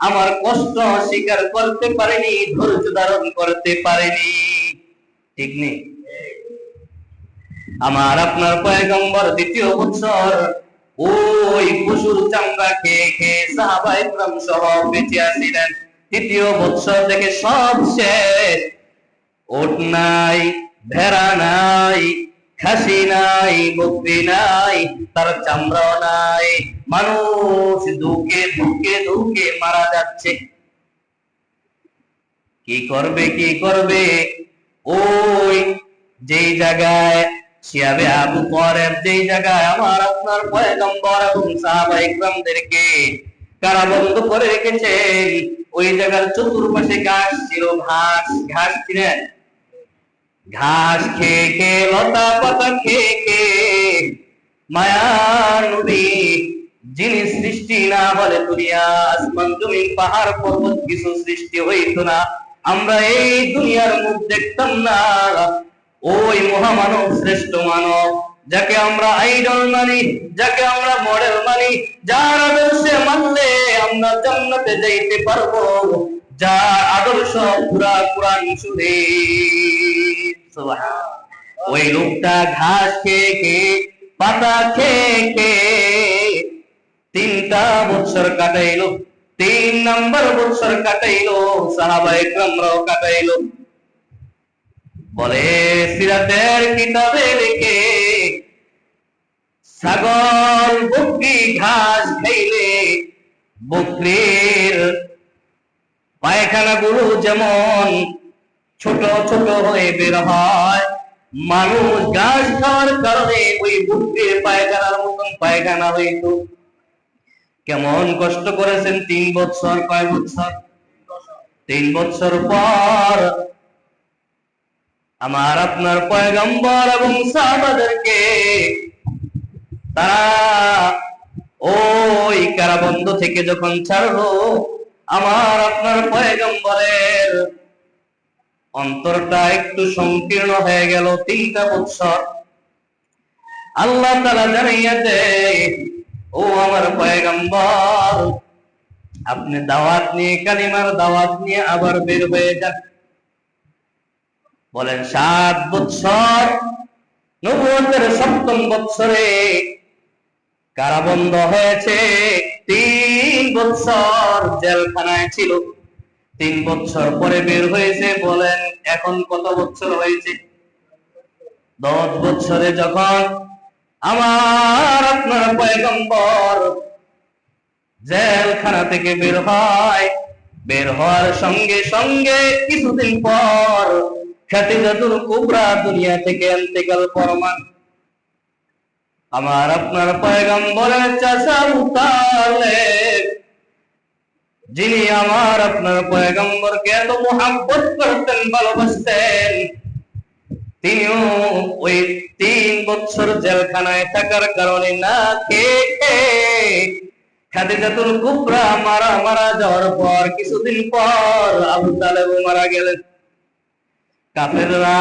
আমার কষ্ট স্বীকার করতে পারেনি, ধৈর্য ধারণ করতে পারেনি। ঠিক নেই? আমার আপনার পয়গম্বর দ্বিতীয় বছর ওই পশুর চামড়া খেয়ে খেয়ে সাহাবা ইকরাম সহ বেঁচে আসিলেন। তৃতীয় বছর থেকে সব শেষ। ওট নাই, ভেড়া নাই, খাসি নাই, বকরি নাই, তার চামড়াও নাই। মানুষ দুকে দুকে দুকে মারা যাচ্ছে। কি করবে কি করবে? ওই জায়গায় শিয়াবে আবু জায়গায় আমার আপনার পয়গম্বর এবং সাহাবা ইকরামদেরকে কারাবন্ধ করে রেখেছেন ওই জায়গার চতুর্পাশে ঘাস ছিল, ঘাস ঘাস ছিলেন ঘাস খেয়ে খেয়ে, লতা পাতা খেয়ে খেয়ে নবী যিনি সৃষ্টি না হলে দুনিয়া, আসমান, জমিন, পাহাড়, পর্বত, কিছু সৃষ্টি হইতো না। আমরা এই দুনিয়ার মুখ দেখতাম না। ওই মহামানব, শ্রেষ্ঠ মানব, যাকে আমরা আইডল মানি, যাকে আমরা মডেল মানি, যার আদর্শে মানলে আমরা জান্নাতে যাইতে পারব। যার আদর্শ পুরা কোরআন শুনে। ওই লোকটা ঘাস খেয়ে খেয়ে, পাতা খেয়ে খেয়ে বছর কাটাইলো। তিন নম্বর বছর কাটাইলো, সাহাবা একরামরাও কাটাইলো। বলে, সিরাতের কিতাবে লিখে, ছাগল, বকরি, ঘাস খাইলে বকরির পায়খানা গুলো যেমন ছোট ছোট হয়ে বের হয়, মানুষ ঘাস খাওয়ার কারণে ওই বকরির পায়খানার মতন পায়খানা হইতো। কেমন কষ্ট করেছেন তিন বছর কয় বছর তিন বছর পর আমার আপনার পয়গম্বর এবং সাহাবাদেরকে তারা ওই কারাবন্ধ থেকে যখন ছাড়লো, আমার আপনার পয়গম্বরের অন্তরটা একটু সংকীর্ণ হয়ে গেল তিনটা বছর আল্লাহ তারা জানাইয়া ও আমার পয়গম্বর, আপনি দাওয়াত নিয়ে, কালিমার দাওয়াত নিয়ে আবার বের হয়ে যান। বলেন, সাত বছর নবুয়তের সপ্তম বছরে কারাবন্ধ হয়েছে। তিন বছর জেলখানায় ছিল। তিন বছর পরে বের হয়েছে, বলেন, এখন কত বছর হয়েছে? দশ বছরে যখন আমার আপনার পয়গম্বর জেলখানা থেকে বের হয়। বের হওয়ার সঙ্গে সঙ্গে কিছুদিন পর খাতিজাতুল কুবরা দুনিয়া থেকে ইন্তেকাল ফরমান আমার আপনার পয়গম্বরের চাচা মুতালেব যিনি আমার আপনার পয়গম্বরকে এত মোহাব্বত করতেন, ভালোবাসতেন তিনিও ওই তিন বছর জেলখানায় থাকার কারণে না খেয়ে খাদিজাতুল কুবরা মারা মারা যাওয়ার পর কিছুদিন পর আবু তালেব মারা গেলেন। কাফেররা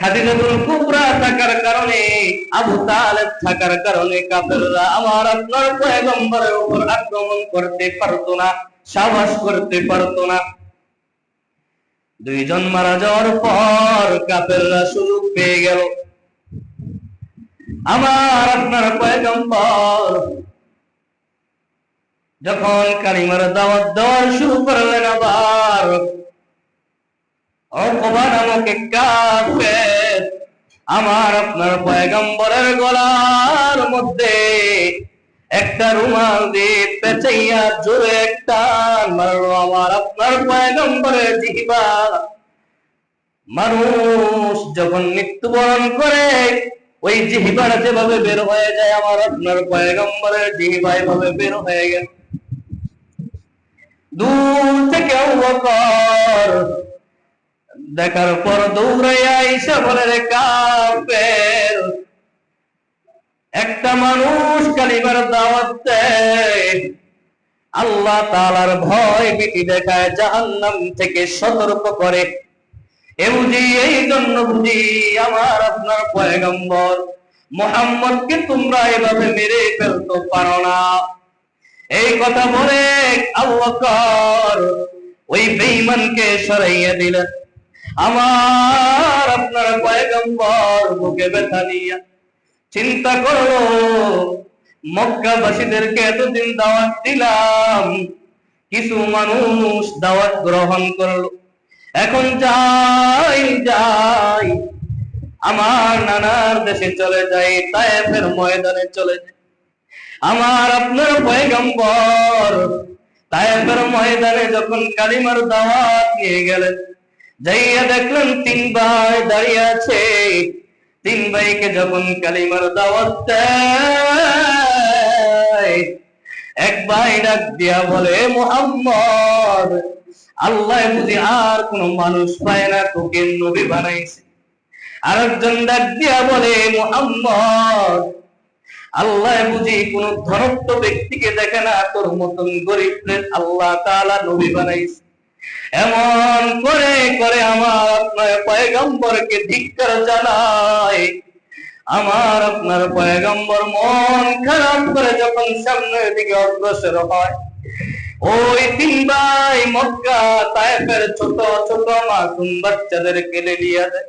খাদিজাতুল কুবরা থাকার কারণে, আবু তালেব থাকার কারণে কাফেররা আমার আপনার পয়গম্বরের উপর আক্রমণ করতে পারতো না, সাহস করতে পারতো না। দুইজন মারা যাওয়ার পর কাফেররা সুযোগ পেয়ে গেল। আমার আপনার পয়গম্বর যখন কালিমার দাওয়াত দেওয়ার শুরু করলেন আবার, অকবা নামক আমার আপনার পয়গম্বরের গলার মধ্যে একটা রুমাল দিয়ে পেঁচাইয়া জোরে একটা মারলো আমার আপনার পয়গম্বরের জিহিবা। মানুষ যখন মৃত্যুবরণ করে, ওই জিহিবাটা যেভাবে বের হয়ে যায়, আমার আপনার পয়গম্বরের জিহিবা এভাবে বের হয়ে গেল। দূর থেকে অবকর দেখার পর দৌড়াইয়া এসে বলে রে কাফের একটা মানুষ কালিমার দাওয়াত দেয়। আল্লাহ তাআলার ভয় ভীতি দেখায়, জাহান্নাম থেকে সতর্ক করে। এ এই জন্য বুঝি আমার আপনার পয়গম্বর, মোহাম্মদকে তোমরা এভাবে মেরে ফেলতে পারো না। এই কথা বলে আল্লাহ ওই বেঈমানকে সরাইয়া দিলেন। আমার আপনার পয়গম্বর বুকে ব্যথা নিয়া চিন্তা করল। মক্কাবাসীদেরকে এতদিন দাওয়াত দিলাম। কিছু মানুষ দাওয়াত গ্রহণ করল। এখন যাই যাই। আমার নানার দেশে চলে যাই, তায়েফের ময়দানে চলে যাই। আমার আপনার পয়গম্বর, তায়েফের ময়দানে যখন কালিমার দাওয়াত নিয়ে গেলেন, যাইয়া দেখলেন তিন ভাই দাঁড়িয়ে আছে। তিন ভাইকে যখন কালিমার দাওয়াত এক ভাই ডাক দিয়া বলে, মোহাম্মদ, আল্লাহ বুঝি আর কোন মানুষ পায় না, তোকে নবী বানাইছে। আরেকজন ডাক দিয়া বলে, মোহাম্মদ, আল্লাহ বুঝি কোন ধনত্ব ব্যক্তিকে দেখে না, তোর মতন গরিব আল্লাহ তালা নবী বানাইছে। এমন করে করে আমার আপনার পয়গম্বরকে ধিক্কার জানায়। আমার আপনার পয়গম্বর মন খারাপ করে যখন সামনের দিকে অগ্রসর হয়। ওই তিন ভাই মক্কা ছোট ছোট মাসুম বাচ্চাদের কেলে নিয়ে দেয়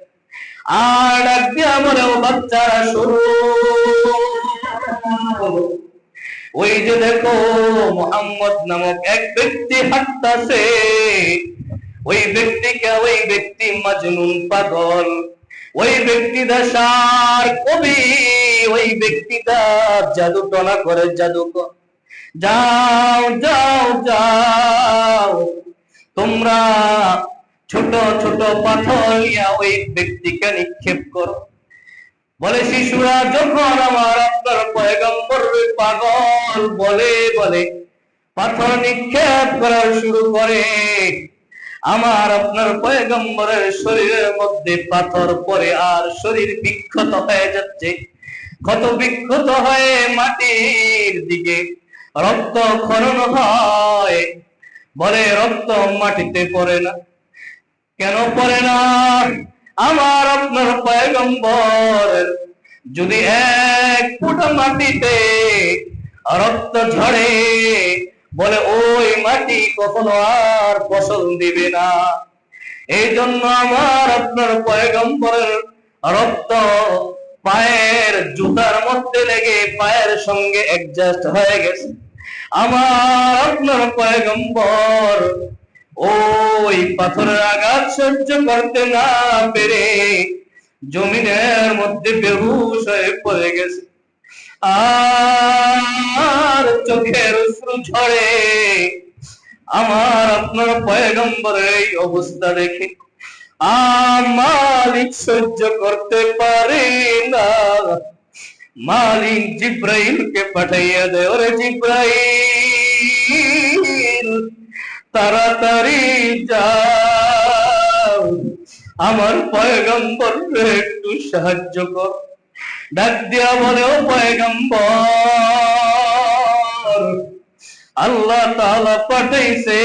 আর ডাক দিয়া বলে ও বাচ্চারা শুরু ওই যে দেখো মোহাম্মদ নামক এক ব্যক্তি হাঁটতাছে। ওই ব্যক্তিকে ওই ব্যক্তি মাজনুন পাগল। ওই ব্যক্তি দাসার কবি। ওই ব্যক্তি ব্যক্তিটা জাদু টনা করে জাদুকর। যাও যাও যাও। তোমরা ছোট ছোট পাথর ওই ব্যক্তিকে নিক্ষেপ করো। বলে শিশুরা যখন আমার আপনার পয়গম্বর পাগল বলে বলে। পাথর নিক্ষেপ করা শুরু করে। আমার আপনার পয়গম্বরের শরীরের মধ্যে পাথর পরে আর শরীর বিক্ষত হয়ে যাচ্ছে। ক্ষত বিক্ষত হয়ে মাটির দিকে রক্ত খনন হয়। বলে রক্ত মাটিতে পড়ে না। কেন পড়ে না? আমার আপনার পয়গম্বর। যদি এক ফুটা মাটিতে রক্ত ঝরে, বলে ওই মাটি কখনো আর ফসল দিবে না। এই জন্য আমার আপনার পয়গম্বরের রক্ত পায়ের জুতার মধ্যে লেগে পায়ের সঙ্গে অ্যাডজাস্ট হয়ে গেছে। আমার আপনার পয়গম্বর ওই পাথরের আঘাত সহ্য করতে না পেরে জমিনের মধ্যে বেহুশ হয়ে পড়ে গেছে। আর চোখের অশ্রু ঝরে আমার আপনার পয়গম্বরের এই অবস্থা দেখে মালিক সহ্য করতে পারে না। মালিক জিব্রাইল কে পাঠাইয়া দেয় ওরে জিব্রাইল। তাড়াতাড়ি আমার পয়গম্বর, একটু সাহায্য কর। ডাক পয়গম্বর, আল্লাহ পাঠাইছে।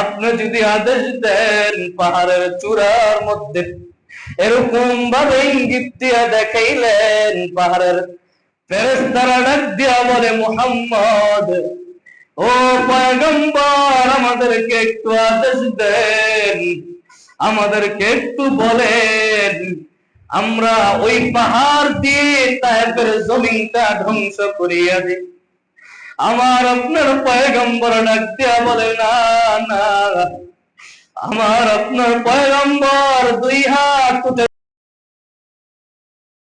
আপনি যদি আদেশ দেন পাহাড়ের চূড়ার মধ্যে, এরকম ভাবে ইঙ্গিত দিয়া দেখাইলেন পাহাড়ের ফেরেশতারা ডাক দিয়া বলে, মুহাম্মদ ও পয়গম্বর, আমাদেরকে একটু আদেশ দেন। আমাদেরকে একটু বলেন, আমরা ওই পাহাড় দিয়ে তায়েফের জমিনটা ধ্বংস করিয়া দিই। আমার আপনার পয়গম্বর ডাক দিয়া বলে, না না। আমার আপনার পয়গম্বর দুই হাত